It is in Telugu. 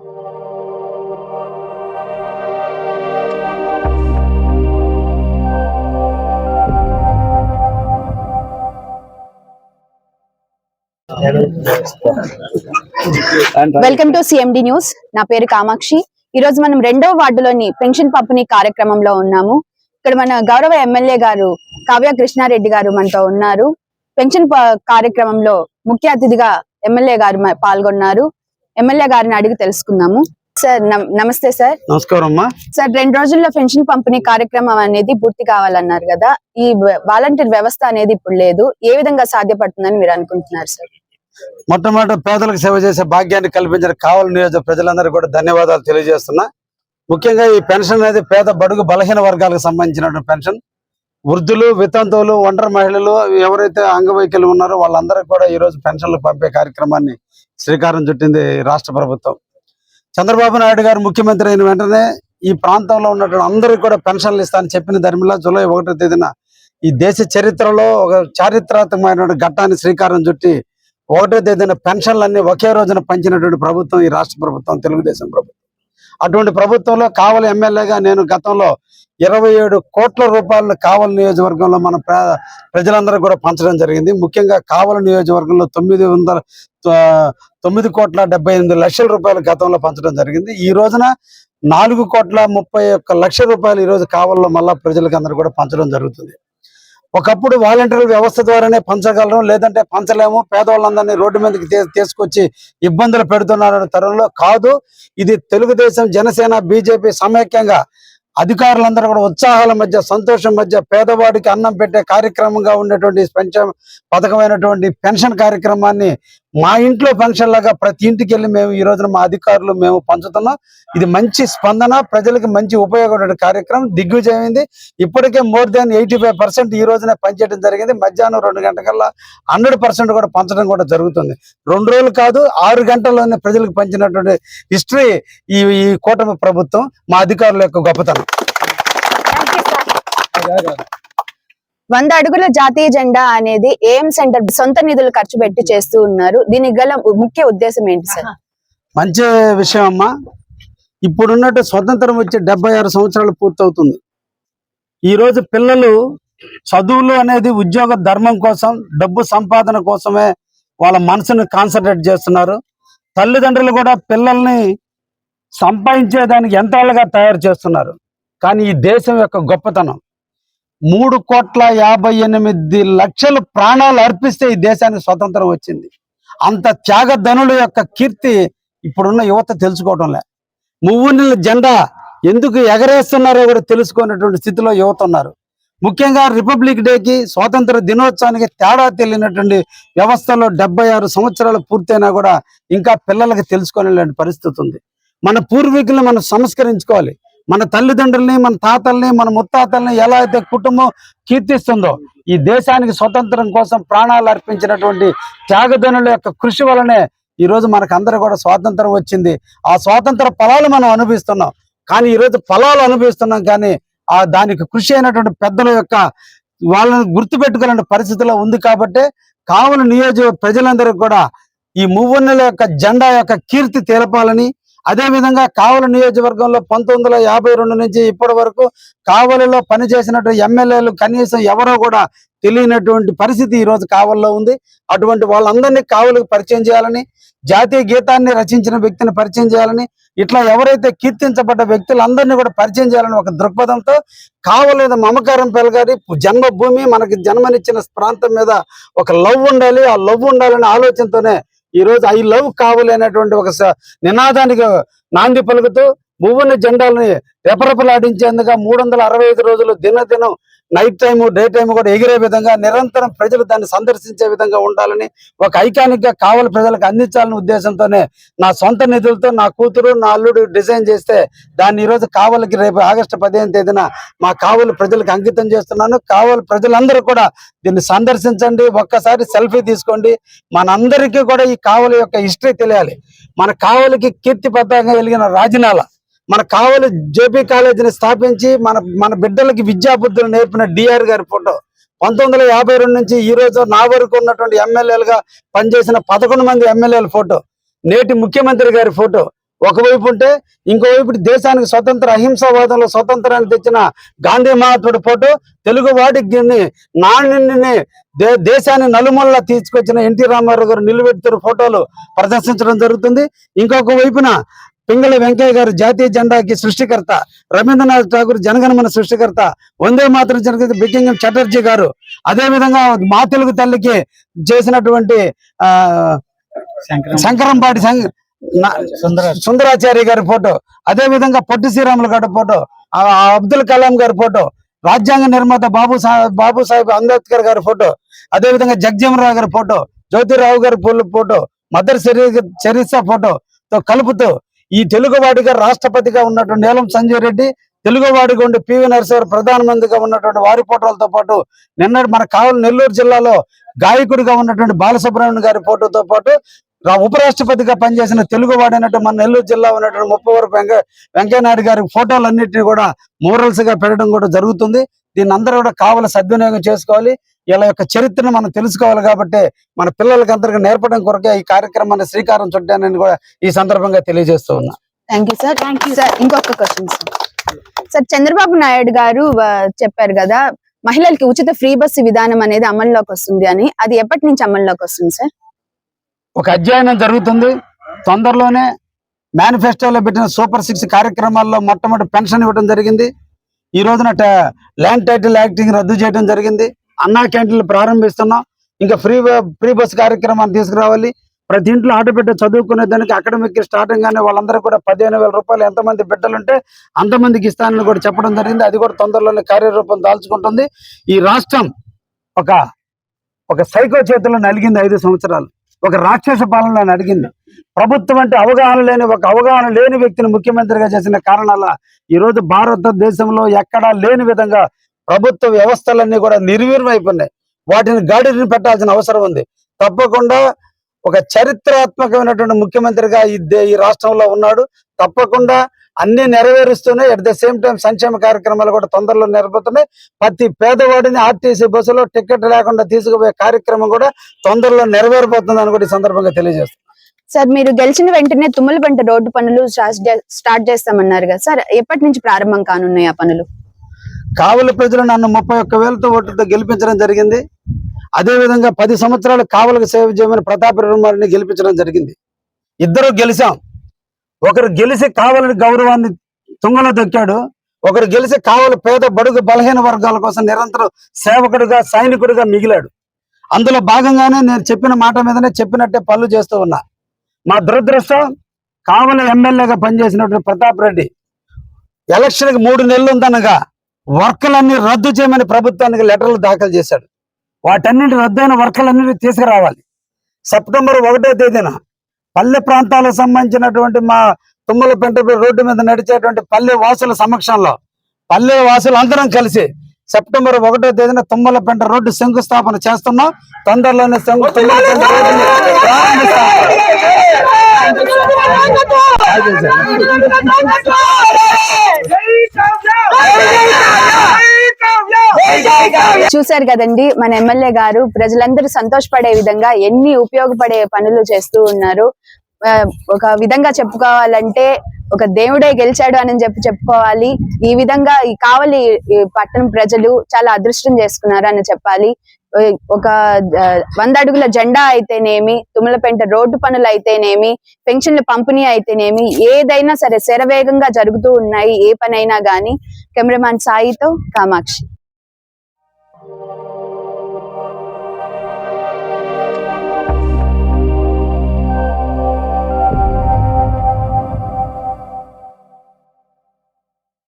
Welcome to CMD news. నా పేరు కామాక్షి. ఈ రోజు మనం రెండవ వార్డులోని పెన్షన్ పంపిణీ కార్యక్రమంలో ఉన్నాము. ఇక్కడ మన గౌరవ ఎమ్మెల్యే గారు కావ్య కృష్ణారెడ్డి గారు మనతో ఉన్నారు. పెన్షన్ కార్యక్రమంలో ముఖ్య అతిథిగా ఎమ్మెల్యే గారు పాల్గొన్నారు. ఎమ్మెల్యే గారిని అడిగి తెలుసుకుందాము. సార్ నమ- నమస్తే సార్. నమస్కారం అమ్మా. సార్ రెండు రోజుల్లో పెన్షన్ పంపిణీ కార్యక్రమం అనేది పూర్తి కావాలన్నారు కదా. ఈ వాలంటీర్ వ్యవస్థ అనేది ఇప్పుడు లేదు. ఏ విధంగా సాధ్యపడుతుందని మీరు అనుకుంటున్నారు సార్? మొట్టమొదటి పేదలకు సేవ చేసే భాగ్యాన్ని కల్పించిన కావలి నియోజక ప్రజలందరికీ కూడా ధన్యవాదాలు తెలియజేస్తున్నా. ముఖ్యంగా ఈ పెన్షన్ అనేది పేద బడుగు బలహీన వర్గాలకు సంబంధించినటువంటి పెన్షన్. వృద్ధులు వితంతువులు ఒంటరి మహిళలు ఎవరైతే అంగవైకల్యం ఉన్నారో వాళ్ళందరికీ కూడా ఈ రోజు పెన్షన్లు పంపే కార్యక్రమాన్ని శ్రీకారం చుట్టింది రాష్ట్ర ప్రభుత్వం. చంద్రబాబు నాయుడు గారు ముఖ్యమంత్రి అయిన వెంటనే ఈ ప్రాంతంలో ఉన్నటువంటి అందరికీ కూడా పెన్షన్లు ఇస్తానని చెప్పిన ధర్మిలా జూలై ఒకటో తేదీన ఈ దేశ చరిత్రలో ఒక చారిత్రాత్మకమైన ఘట్టాన్ని శ్రీకారం చుట్టి ఒకటో తేదీన పెన్షన్లన్నీ ఒకే రోజున పంచినటువంటి ప్రభుత్వం ఈ రాష్ట్ర ప్రభుత్వం తెలుగుదేశం ప్రభుత్వం. అటువంటి ప్రభుత్వంలో కావలి ఎమ్మెల్యేగా నేను గతంలో ఇరవై ఏడు కోట్ల రూపాయలను కావలి నియోజకవర్గంలో మన ప్ర- ప్రజలందరూ కూడా పంచడం జరిగింది. ముఖ్యంగా కావలి నియోజకవర్గంలో తొమ్మిది వందల తొమ్మిది కోట్ల డెబ్బై ఎనిమిది లక్షల రూపాయలు గతంలో పంచడం జరిగింది. ఈ రోజున నాలుగు కోట్ల ముప్పై ఒక్క లక్షల రూపాయలు ఈ రోజు కావలిలో మళ్ళా ప్రజలకు అందరూ కూడా పంచడం జరుగుతుంది. ఒకప్పుడు వాలంటీర్ల వ్యవస్థ ద్వారానే పంచగలరు లేదంటే పంచలేము. పేదవాళ్ళందరినీ రోడ్డు మీదకి తీసుకొచ్చి ఇబ్బందులు పెడుతున్నారు తరుణంలో కాదు. ఇది తెలుగుదేశం జనసేన బీజేపీ సమైక్యంగా అధికారులందరూ కూడా ఉత్సాహాల మధ్య సంతోషం మధ్య పేదవాడికి అన్నం పెట్టే కార్యక్రమంగా ఉండేటువంటి పెన్షన్ పథకమైనటువంటి పెన్షన్ కార్యక్రమాన్ని మా ఇంట్లో పెన్షన్ లాగా ప్రతి ఇంటికి వెళ్ళి మేము ఈ రోజున మా అధికారులు మేము పంచుతున్నాం. ఇది మంచి స్పందన ప్రజలకు మంచి ఉపయోగపడే కార్యక్రమం. దిగ్విజయమైంది. ఇప్పటికే more than eighty five percent ఈ రోజునే పనిచేయడం జరిగింది. మధ్యాహ్నం రెండు గంటకల్లా హండ్రెడ్ పర్సెంట్ కూడా పంచడం కూడా జరుగుతుంది. రెండు రోజులు కాదు ఆరు గంటల్లోనే ప్రజలకు పంచినటువంటి హిస్టరీ ఈ ఈ కూటమి ప్రభుత్వం మా అధికారుల యొక్క గొప్పతనం. వంద అడుగుల జాతీయ జెండా అనేది ఏఎం సెంటర్ సొంత నిధులు ఖర్చు పెట్టి చేస్తూ ఉన్నారు. దీనికి గల ముఖ్య ఉద్దేశం ఏంటి సార్? మంచి విషయం అమ్మా. ఇప్పుడున్నట్టు స్వతంత్రం వచ్చి డెబ్బై ఆరు సంవత్సరాలు పూర్తవుతుంది. ఈ రోజు పిల్లలు చదువులు అనేది ఉద్యోగ ధర్మం కోసం డబ్బు సంపాదన కోసమే వాళ్ళ మనసుని కాన్సన్ట్రేట్ చేస్తున్నారు. తల్లిదండ్రులు కూడా పిల్లల్ని సంపాదించేదానికి ఎంతగా తయారు చేస్తున్నారు. కానీ ఈ దేశం యొక్క గొప్పతనం మూడు కోట్ల యాభై ఎనిమిది లక్షలు ప్రాణాలు అర్పిస్తే ఈ దేశానికి స్వతంత్రం వచ్చింది. అంత త్యాగధనుల యొక్క కీర్తి ఇప్పుడున్న యువత తెలుసుకోవటంలే. మువ్వుని జెండా ఎందుకు ఎగరేస్తున్నారో కూడా తెలుసుకునేటువంటి స్థితిలో యువత ఉన్నారు. ముఖ్యంగా రిపబ్లిక్ డేకి స్వాతంత్ర దినోత్సవానికి తేడా తెలియనటువంటి వ్యవస్థలో డెబ్బై ఆరు సంవత్సరాలు పూర్తయినా కూడా ఇంకా పిల్లలకి తెలుసుకోలేని పరిస్థితి ఉంది. మన పూర్వీకులను మనం సంస్కరించుకోవాలి. మన తల్లిదండ్రుల్ని మన తాతల్ని మన ముత్తాతల్ని ఎలా అయితే కుటుంబం కీర్తిస్తుందో ఈ దేశానికి స్వతంత్రం కోసం ప్రాణాలు అర్పించినటువంటి త్యాగధనుల యొక్క కృషి వలనే ఈరోజు మనకందరూ మనకు అందరూ కూడా స్వాతంత్రం వచ్చింది. ఆ స్వాతంత్ర ఫలాలు మనం అనుభవిస్తున్నాం. కానీ ఈరోజు ఫలాలు అనుభవిస్తున్నాం కానీ ఆ దానికి కృషి అయినటువంటి పెద్దల యొక్క వాళ్ళని గుర్తుపెట్టుకునే పరిస్థితిలో ఉంది కాబట్టి కావున నియోజక ప్రజలందరూ కూడా ఈ మువ్వన్నెల యొక్క జెండా యొక్క కీర్తి తెలపాలని అదే విధంగా కావలి నియోజకవర్గంలో పంతొమ్మిది వందల యాభై రెండు నుంచి ఇప్పటి వరకు కావలిలో పనిచేసినట్టు ఎమ్మెల్యేలు కనీసం ఎవరో కూడా తెలియనటువంటి పరిస్థితి ఈ రోజు ఉంది. అటువంటి వాళ్ళందరినీ కావలికి పరిచయం చేయాలని జాతీయ గీతాన్ని రచించిన వ్యక్తిని పరిచయం చేయాలని ఇట్లా ఎవరైతే కీర్తించబడ్డ వ్యక్తులందరినీ కూడా పరిచయం చేయాలని ఒక దృక్పథంతో కావలి మమకారం పెరగాలి. జన్మభూమి మనకి జన్మనిచ్చిన ప్రాంతం మీద ఒక లవ్ ఉండాలి. ఆ లవ్ ఉండాలనే ఆలోచనతోనే ఈ రోజు ఐ లవ్ కావలి అనేటువంటి ఒక స- నినాదానికి నాంది పలుకుతూ భువన జెండాలని రెపరెపలాడించేందుగా మూడు వందల అరవై ఐదు రోజులు దినదినం నైట్ టైము డే టైము కూడా ఎగిరే విధంగా నిరంతరం ప్రజలు దాన్ని సందర్శించే విధంగా ఉండాలని ఒక ఐకానిక్గా కావాలి కావలి ప్రజలకు అందించాలనే ఉద్దేశంతోనే నా సొంత నిధులతో నా కూతురు నా అల్లుడు డిజైన్ చేస్తే దాన్ని ఈరోజు కావలికి రేపు ఆగస్టు పదిహేను తేదీన మా కావలి ప్రజలకు అంకితం చేస్తున్నాను. కావలి ప్రజలందరూ కూడా దీన్ని సందర్శించండి. ఒక్కసారి సెల్ఫీ తీసుకోండి. మనందరికీ కూడా ఈ కావలి యొక్క హిస్టరీ తెలియాలి. మన కావలికి కీర్తి పతాకంగా వెలిగిన రాజనాల మన కావలి జేపీ కాలేజీని స్థాపించి మన మన బిడ్డలకి విద్యాబుద్ధులు నేర్పిన డిఆర్ గారి ఫోటో. పంతొమ్మిది వందల యాభై రెండు నుంచి ఈ రోజు నా వరకు ఉన్నటువంటి ఎమ్మెల్యేలుగా పనిచేసిన పదకొండు మంది ఎమ్మెల్యేల ఫోటో. నేటి ముఖ్యమంత్రి గారి ఫోటో. ఒకవైపు ఉంటే ఇంకోవైపు దేశానికి స్వతంత్ర అహింసావాదంలో స్వతంత్రాన్ని తెచ్చిన గాంధీ మహాత్ముడి ఫోటో. తెలుగు వాడికి నాణ్యుని దే దేశాన్ని నలుమూలలా తీసుకొచ్చిన ఎన్టీ రామారావు గారు నిలువెత్తురు ఫోటోలు ప్రదర్శించడం జరుగుతుంది. ఇంకొక వైపున పింగళ వెంకయ్య గారు జాతీయ జెండాకి సృష్టికర్త రవీంద్రనాథ్ ఠాగూర్ జనగణమన సృష్టికర్త వందే మాతరం జనగతి బిగ్గింగం చటర్జీ గారు. అదే విధంగా మా తెలుగు తల్లికి చేసినటువంటి శంకరంపాటి సుందరాచార్య గారి ఫోటో అదే విధంగా పొట్టి శ్రీరాములు గారి ఫోటో అబ్దుల్ కలాం గారి ఫోటో రాజ్యాంగ నిర్మాత బాబు సా- బాబు సాహెబ్ అంబేద్కర్ గారి ఫోటో అదే విధంగా జగజీవనరావు గారి ఫోటో జ్యోతిరావు గారి photo photo mother Teresa photo తో కలుపుతూ ఈ తెలుగువాడిగా రాష్ట్రపతిగా ఉన్నటువంటి నీలం సంజయ్ రెడ్డి తెలుగువాడిగా ఉండి పివి నరసింహ ప్రధానమంత్రిగా ఉన్నటువంటి వారి ఫోటోలతో పాటు నిన్న మన కావలి నెల్లూరు జిల్లాలో గాయకుడిగా ఉన్నటువంటి బాలసుబ్రహ్మణ్యం గారి ఫోటోతో పాటు ఉపరాష్ట్రపతిగా పనిచేసిన తెలుగువాడైనట్టు మన నెల్లూరు జిల్లా ఉన్నటువంటి ముప్పవరపు వెంక వెంకయ్యనాయుడు గారి ఫోటోలన్నింటినీ కూడా మోరల్స్గా పెట్టడం కూడా జరుగుతుంది. దీన్ని అందరూ కూడా కావాల సద్వినియోగం చేసుకోవాలి. ఇలా యొక్క చరిత్రను మనం తెలుసుకోవాలి కాబట్టి మన పిల్లలకి అందరికీ నేర్పడం కొరకే ఈ కార్యక్రమాన్ని శ్రీకారం చుట్టానని కూడా ఈ సందర్భంగా తెలియజేస్తూ ఉన్నా. థ్యాంక్ యూ సార్ సార్ ఇంకొక క్వశ్చన్ సార్ చంద్రబాబు నాయుడు గారు చెప్పారు కదా మహిళలకి ఉచిత ఫ్రీ బస్సు విధానం అనేది అమల్లోకి వస్తుంది అని. అది ఎప్పటి నుంచి అమల్లోకి వస్తుంది సార్ ఒక అధ్యయనం జరుగుతుంది. తొందరలోనే మేనిఫెస్టోలో పెట్టిన సూపర్ సిక్స్ కార్యక్రమాల్లో మొట్టమొదటి పెన్షన్ ఇవ్వడం జరిగింది. ఈ రోజున ట- ల్యాండ్ టైటిల్ యాక్టింగ్ రద్దు చేయడం జరిగింది. అన్నా క్యాంటీన్లు ప్రారంభిస్తున్నాం. ఇంకా ఫ్రీ ఫ్రీ బస్ కార్యక్రమాన్ని తీసుకురావాలి. ప్రతి ఇంట్లో ఆట బిడ్డ చదువుకునే దానికి అకాడమిక్ స్టార్టింగ్ కానీ వాళ్ళందరూ కూడా పదిహేను వేల రూపాయలు ఎంతమంది బిడ్డలుంటే అంతమందికి ఇస్తానని కూడా చెప్పడం జరిగింది. అది కూడా తొందరలోనే కార్యరూపం దాల్చుకుంటుంది. ఈ రాష్ట్రం ఒక ఒక సైకో చేతిలో నలిగింది ఐదు సంవత్సరాలు. ఒక రాక్షస పాలన అడిగింది. ప్రభుత్వం అంటే అవగాహన లేని ఒక అవగాహన లేని వ్యక్తిని ముఖ్యమంత్రిగా చేసిన కారణాల ఈ రోజు భారతదేశంలో ఎక్కడా లేని విధంగా ప్రభుత్వ వ్యవస్థలన్నీ కూడా నిర్వీర్యం అయిపోయినాయి. వాటిని గాడిని పెట్టాల్సిన అవసరం ఉంది. తప్పకుండా ఒక చరిత్రాత్మకమైనటువంటి ముఖ్యమంత్రిగా ఈ రాష్ట్రంలో ఉన్నాడు. తప్పకుండా అన్ని నెరవేరుస్తూనే అట్ ద సేమ్ టైం సంక్షేమ కార్యక్రమాలు కూడా తొందరలో నెరవేరుతున్నాయి. ప్రతి పేదవాడిని ఆర్టీసీ బస్సులో టికెట్ లేకుండా తీసుకుపోయే కార్యక్రమం కూడా తొందరలో నెరవేరబోతుందని కూడా ఈ సందర్భంగా తెలియజేస్తాను సార్ మీరు గెలిచిన వెంటనే తుమ్మలపెంట రోడ్డు పనులు స్టార్ట్ చేస్తామన్నారు కదా. సార్ ఎప్పటి నుంచి ప్రారంభం కానున్నాయి ఆ పనులు? కావలి ప్రజలు నన్ను ముప్పై ఒక్క వేలతో ఓటుతో గెలిపించడం జరిగింది. అదే విధంగా పది సంవత్సరాలు కావలకు సేవ చేయమని ప్రతాప రెడ్డిని గెలిపించడం జరిగింది. ఇద్దరు గెలిచాం. ఒకరు గెలిచి కావలని గౌరవాన్ని తుంగలో దొక్కాడు. ఒకరు గెలిచి కావలి పేద బడుగు బలహీన వర్గాల కోసం నిరంతరం సేవకుడిగా సైనికుడిగా మిగిలాడు. అందులో భాగంగానే నేను చెప్పిన మాట మీదనే చెప్పినట్టే పనులు చేస్తూ ఉన్నా. మా దురదృష్టం కావలి ఎమ్మెల్యేగా పనిచేసినటువంటి ప్రతాప్ రెడ్డి ఎలక్షన్కి మూడు నెలలు ఉందనగా వర్కులన్నీ రద్దు చేయమని ప్రభుత్వానికి లెటర్లు దాఖలు చేశాడు. వాటన్నింటి రద్దయిన వర్కులన్నింటినీ తీసుకురావాలి సెప్టెంబర్ ఒకటో తేదీన పల్లె ప్రాంతాలకు సంబంధించినటువంటి మా తుమ్మల పెంట రోడ్డు మీద నడిచేటువంటి పల్లె వాసుల సమక్షంలో పల్లె వాసులు అందరం కలిసి సెప్టెంబర్ ఒకటో తేదీన తుమ్మల పెంట రోడ్డు శంకుస్థాపన చేస్తున్నాం తొందరలోనే శంకు తుమ్మలపెంట రోడ్డుని ప్రారంభిస్తాం. అదే సార్. చూశారు కదండి మన ఎమ్మెల్యే గారు. ప్రజలందరూ సంతోషపడే విధంగా ఎన్ని ఉపయోగపడే పనులు చేస్తూ ఉన్నారు. ఒక విధంగా చెప్పుకోవాలంటే ఒక దేవుడే గెలిచాడు అని చెప్పి చెప్పుకోవాలి. ఈ విధంగా ఈ కావలి ఈ పట్టణం ప్రజలు చాలా అదృష్టం చేసుకున్నారు అని చెప్పాలి. ఒక వంద అడుగుల జెండా అయితేనేమి తుమ్మలపెంట రోడ్డు పనులు అయితేనేమి పెన్షన్ల పంపిణీ అయితేనేమి ఏదైనా సరే శరవేగంగా జరుగుతూ ఉన్నాయి ఏ పనైనా గానీ. కెమెరామాన్ సాయితో కామాక్షి.